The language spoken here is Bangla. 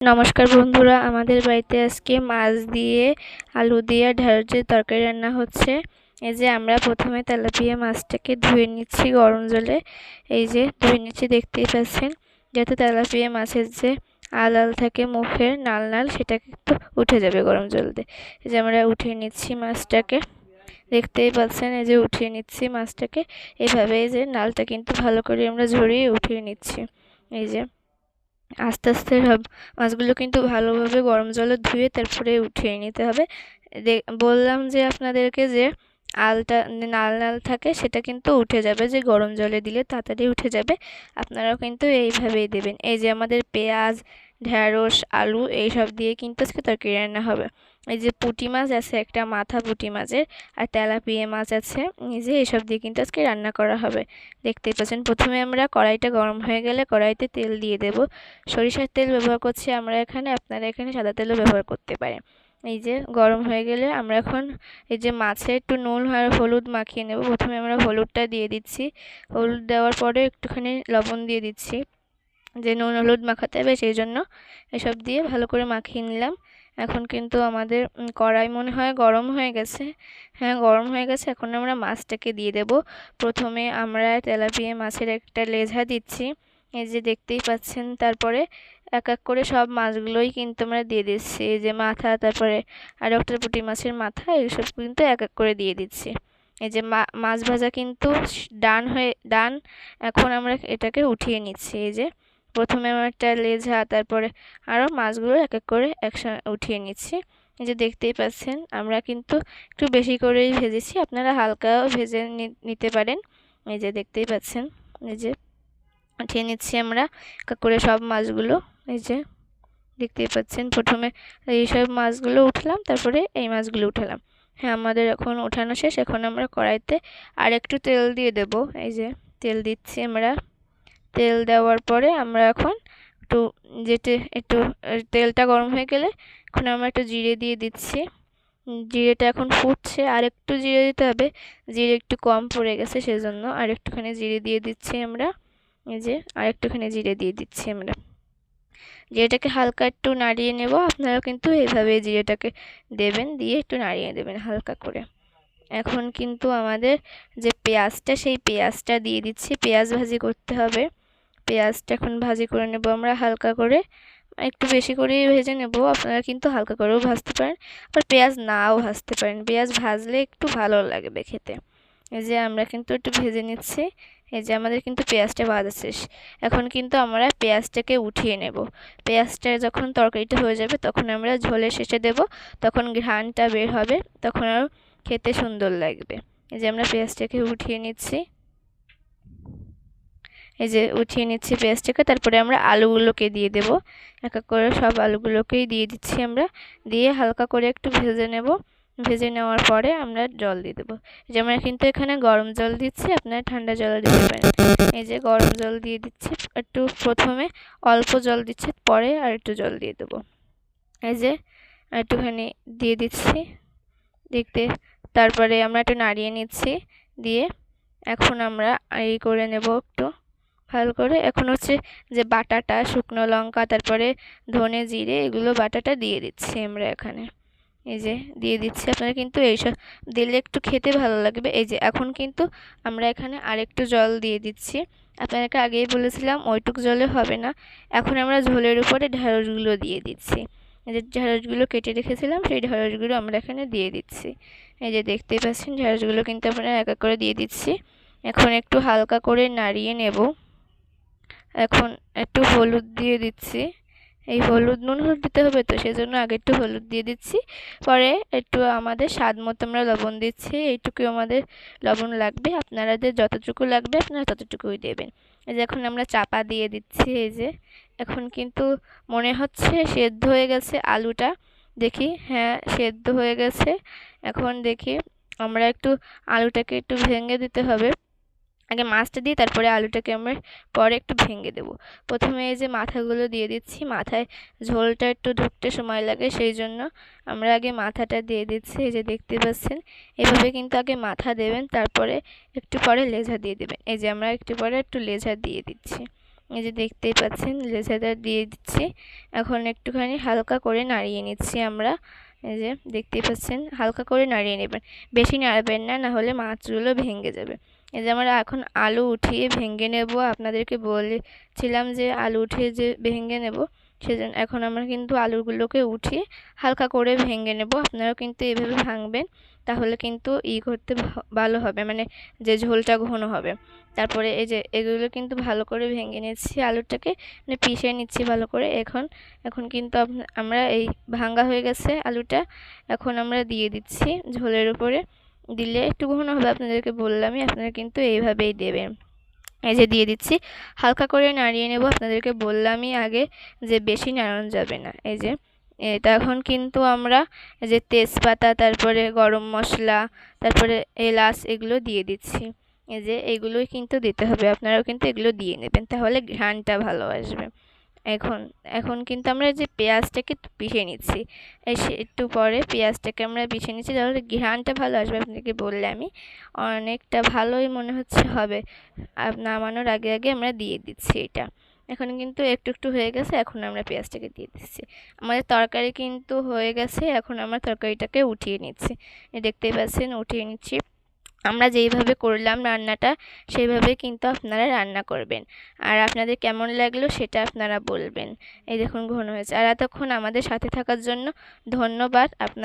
নমস্কার বন্ধুরা, আমাদের বাড়িতে আজকে মাছ দিয়ে, আলু দিয়ে ঢেঁড়সের তরকারি রান্না হচ্ছে। এই যে আমরা প্রথমে তেলাপিয়া মাছটাকে ধুয়ে নিচ্ছি গরম জলে। এই যে ধুয়ে নিচ্ছি, দেখতেই পাচ্ছেন, যাতে তেলাপিয়া মাছের যে আল আল থাকে মুখের নাল নাল সেটা কিন্তু উঠে যাবে গরম জল দিয়ে এই যে আমরা উঠিয়ে নিচ্ছি মাছটাকে। দেখতেই পাচ্ছেন, এই যে উঠিয়ে নিচ্ছি মাছটাকে। এভাবে এই যে নালটা কিন্তু ভালো করে আমরা ঝরিয়ে উঠিয়ে নিচ্ছি। এই যে আস্তে আস্তে সব মাছগুলো কিন্তু ভালোভাবে গরম জলে ধুয়ে তারপরে উঠিয়ে নিতে হবে। বললাম যে আপনাদেরকে যে আলটা নাল নাল থাকে সেটা কিন্তু উঠে যাবে যে গরম জলে দিলে তাড়াতাড়ি উঠে যাবে। আপনারাও কিন্তু এইভাবেই দেবেন। এই যে আমাদের পেঁয়াজ ঢ্যাঁড়স আলু, এইসব দিয়ে কিন্তু আজকে তরকারি রান্না হবে। এই যে পুঁটি মাছ আছে, একটা মাথা পুঁটি মাছের আর তেলাপিয়া মাছ আছে। এই যে এইসব দিয়ে কিন্তু আজকে রান্না করা হবে। দেখতেই পাচ্ছেন, প্রথমে আমরা কড়াইটা গরম হয়ে গেলে কড়াইতে তেল দিয়ে দেব। সরিষার তেল ব্যবহার করছি আমরা এখানে, আপনারা এখানে সাদা তেলও ব্যবহার করতে পারেন। এই যে গরম হয়ে গেলে আমরা এখন এই যে মাছে একটু নুন আর হলুদ মাখিয়ে নেব। প্রথমে আমরা হলুদটা দিয়ে দিচ্ছি। হলুদ দেওয়ার পরে একটুখানি লবণ দিয়ে দিচ্ছি। যে নুন হলুদ মাখাতে হবে সেই জন্য এসব দিয়ে ভালো করে মাখিয়ে নিলাম। এখন কিন্তু আমাদের কড়াই মনে হয় গরম হয়ে গেছে। হ্যাঁ গরম হয়ে গেছে, এখন আমরা মাছটাকে দিয়ে দেব। প্রথমে আমরা তেলাপিয়া মাছের একটা লেঝা দিচ্ছি। এই যে দেখতেই পাচ্ছেন, তারপরে এক এক করে সব মাছগুলোই কিন্তু আমরা দিয়ে দিচ্ছি। এই যে মাথা, তারপরে আর একটা পুঁটি মাছের মাথা, এইসব কিন্তু এক এক করে দিয়ে দিচ্ছি। এই যে মাছ ভাজা কিন্তু ডান হয়ে, ডান, এখন আমরা এটাকে উঠিয়ে নিচ্ছি। এই যে প্রথমে আমার একটা লেজা তারপরে আরও মাছগুলো এক এক করে একসঙ্গে উঠিয়ে নিচ্ছি। এই যে দেখতেই পাচ্ছেন, আমরা কিন্তু একটু বেশি করেই ভেজেছি। আপনারা হালকাও ভেজে নিতে পারেন। এই যে দেখতেই পাচ্ছেন, এই যে উঠিয়ে নিচ্ছি আমরা করে সব মাছগুলো। এই যে দেখতেই পাচ্ছেন, প্রথমে এই সব মাছগুলো উঠলাম, তারপরে এই মাছগুলো উঠালাম। হ্যাঁ আমাদের এখন ওঠানো শেষ। এখন আমরা কড়াইতে আর একটু তেল দিয়ে দেব। এই যে তেল দিচ্ছি আমরা। তেল দেওয়ার পরে আমরা এখন একটু যেতে একটু তেলটা গরম হয়ে গেলে এখন আমরা একটু জিরে দিয়ে দিচ্ছি। জিরেটা এখন ফুটছে। আর একটু জিরে দিতে হবে। জিরে একটু কম পড়ে গেছে সেজন্য। আর একটুখানি জিরে দিয়ে দিচ্ছি আমরা। এই যে, আর একটুখানি জিরে দিয়ে দিচ্ছি আমরা। জিরেটাকে হালকা একটু নাড়িয়ে নেব। আপনারাও কিন্তু এইভাবে জিরেটাকে দেবেন, দিয়ে একটু নাড়িয়ে দেবেন হালকা করে। এখন কিন্তু আমাদের যে পেঁয়াজটা, সেই পেঁয়াজটা দিয়ে দিচ্ছি। পেঁয়াজ ভাজি করতে হবে। পেঁয়াজটা এখন ভাজি করে নেব। আমরা হালকা করে, একটু বেশি করেই ভেজে নেব। আপনারা কিন্তু হালকা করেও ভাজতে পারেন, আবার পেঁয়াজ নাও ভাজতে পারেন। পেঁয়াজ ভাজলে একটু ভালো লাগবে খেতে। এই যে আমরা কিন্তু একটু ভেজে নিচ্ছি। এই যে আমাদের কিন্তু পেঁয়াজটা ভাজা শেষ। এখন কিন্তু আমরা পেঁয়াজটাকে উঠিয়ে নেব। পেঁয়াজটা যখন তরকারিটা হয়ে যাবে, তখন আমরা ঝোলে শেষে দেব। তখন ঘ্রাণটা বের হবে, তখন আর খেতে সুন্দর লাগবে। এই যে আমরা পেঁয়াজটাকে উঠিয়ে নিচ্ছি। এই যে উঠিয়ে নিচ্ছি পেঁয়াজটাকে, তারপরে আমরা আলুগুলোকে দিয়ে দেব। এক এক করে সব আলুগুলোকেই দিয়ে দিচ্ছি আমরা। দিয়ে হালকা করে একটু ভেজে নেব। ভেজে নেওয়ার পরে আমরা জল দিয়ে দেবো। যে আমরা কিন্তু এখানে গরম জল দিচ্ছি, আপনারা ঠান্ডা জল দিতে পারেন। এই যে গরম জল দিয়ে দিচ্ছি, একটু প্রথমে অল্প জল দিচ্ছি, পরে আর একটু জল দিয়ে দেবো। এই যে একটুখানি দিয়ে দিচ্ছি, দেখতে। তারপরে আমরা একটু নাড়িয়ে নিচ্ছি, দিয়ে এখন আমরা এই করে নেব একটু ভালো করে। এখন হচ্ছে যে বাটাটা, শুকনো লঙ্কা, তারপরে ধনে জিরে, এগুলো বাটাটা দিয়ে দিচ্ছি আমরা এখানে। এই যে দিয়ে দিচ্ছি আপনারা কিন্তু এইসব দিলে একটু খেতে ভালো লাগবে। এই যে এখন কিন্তু আমরা এখানে আরেকটু জল দিয়ে দিচ্ছি। আপনাদেরকে আগেই বলেছিলাম ওইটুক জলে হবে না। এখন আমরা ঝোলের উপরে ঢ্যাঁড়সগুলো দিয়ে দিচ্ছি। এই যে ঢ্যাঁড়সগুলো কেটে রেখেছিলাম, সেই ঢ্যাঁড়সগুলো আমরা এখানে দিয়ে দিচ্ছি। এই যে দেখতেই পাচ্ছেন ঢ্যাঁড়সগুলো কিন্তু আপনারা এক এক করে দিয়ে দিচ্ছি। এখন একটু হালকা করে নাড়িয়ে নেব। এখন একটু হলুদ দিয়ে দিচ্ছি। এই হলুদ নুন হলুদ দিতে হবে তো সেই জন্য আগে একটু হলুদ দিয়ে দিচ্ছি। পরে একটু আমাদের স্বাদ মতো আমরা লবণ দিচ্ছি, এইটুকু আমাদের লবণ লাগবে। আপনারাদের যতটুকু লাগবে, আপনারা ততটুকুই দেবেন। এই যে এখন আমরা চাপা দিয়ে দিচ্ছি, এই যে। এখন কিন্তু মনে হচ্ছে সেদ্ধ হয়ে গেছে আলুটা। দেখি হ্যাঁ সেদ্ধ হয়ে গেছে। এখন দেখি, আমরা একটু আলুটাকে একটু ভেঙে দিতে হবে। আগে মাছটা দিয়ে তারপরে আলুটাকে আমরা পরে একটু ভেঙে দেবো। প্রথমে এই যে মাথাগুলো দিয়ে দিচ্ছি, মাথায় ঝোলটা একটু ঢুকতে সময় লাগে, সেই জন্য আমরা আগে মাথাটা দিয়ে দিচ্ছি, এই যে দেখতে পাচ্ছেন। এভাবে কিন্তু আগে মাথা দেবেন, তারপরে একটু পরে লেজা দিয়ে দেবেন। এই যে আমরা একটু পরে একটু লেজা দিয়ে দিচ্ছি। এই যে দেখতেই পাচ্ছেন লেসাটা দিয়ে দিচ্ছি। এখন একটুখানি হালকা করে নাড়িয়ে নিচ্ছি আমরা। এই যে দেখতেই পাচ্ছেন, হালকা করে নাড়িয়ে নেবেন। বেশি নাড়াবেন না না হলে মাছগুলো ভেঙে যাবে। এই যে আমরা এখন আলু উঠিয়ে ভেঙে নেব। আপনাদেরকে বলেছিলাম যে আলু উঠিয়ে যে ভেঙে নেব সেজন্য এখন আমরা কিন্তু আলুগুলোকে উঠিয়ে হালকা করে ভেঙে নেব। আপনারাও কিন্তু এভাবে ভাঙবেন, তাহলে কিন্তু ই করতে ভালো হবে মানে যে ঝোলটা ঘন হবে। তারপরে এই যে এগুলো কিন্তু ভালো করে ভেঙে নিচ্ছি আলুটাকে মানে পিষে নিচ্ছি ভালো করে। এখন এখন কিন্তু আমরা এই ভাঙ্গা হয়ে গেছে আলুটা, এখন আমরা দিয়ে দিচ্ছি ঝোলের উপরে। দিলে একটু ঘন হবে, আপনাদেরকে বললামই, আপনারা কিন্তু এইভাবেই দেবেন। এই যে দিয়ে দিচ্ছি। হালকা করে নাড়িয়ে নেব। আপনাদেরকে বললামই আগে যে বেশি নাড়ানো যাবে না। এই যে এখন কিন্তু আমরা যে তেজপাতা, তারপরে গরম মশলা, তারপরে এলাচ এগুলো দিয়ে দিচ্ছি। এই যে, এগুলোই কিন্তু দিতে হবে। আপনারাও কিন্তু এগুলো দিয়ে নেবেন। তাহলে ঘ্রাণটা ভালো আসবে। এখন এখন কিন্তু আমরা যে পেঁয়াজটাকে পিষে নিচ্ছি একটু পরে পেঁয়াজটাকে আমরা পিষে নিচ্ছি, তাহলে ঘ্রাণটা ভালো আসবে আপনাকে বললে আমি। অনেকটা ভালোই মনে হচ্ছে হবে। নামানোর আগে আগে আমরা দিয়ে দিচ্ছি এটা। এখন কিন্তু একটু একটু হয়ে গেছে, এখন আমরা পেঁয়াজটাকে দিয়ে দিচ্ছি। আমাদের তরকারি কিন্তু হয়ে গেছে, এখন আমরা তরকারিটাকে উঠিয়ে নিচ্ছি। দেখতেই পাচ্ছেন, উঠিয়ে নিচ্ছি। আমরা যেইভাবে করলাম রান্নাটা, সেইভাবে কিন্তু আপনারা রান্না করবেন। আর আপনাদের কেমন লাগল সেটা আপনারা বলবেন। এই দেখুন ঘন হয়েছে। আর এতক্ষণ আমাদের সাথে থাকার জন্য ধন্যবাদ। আপনার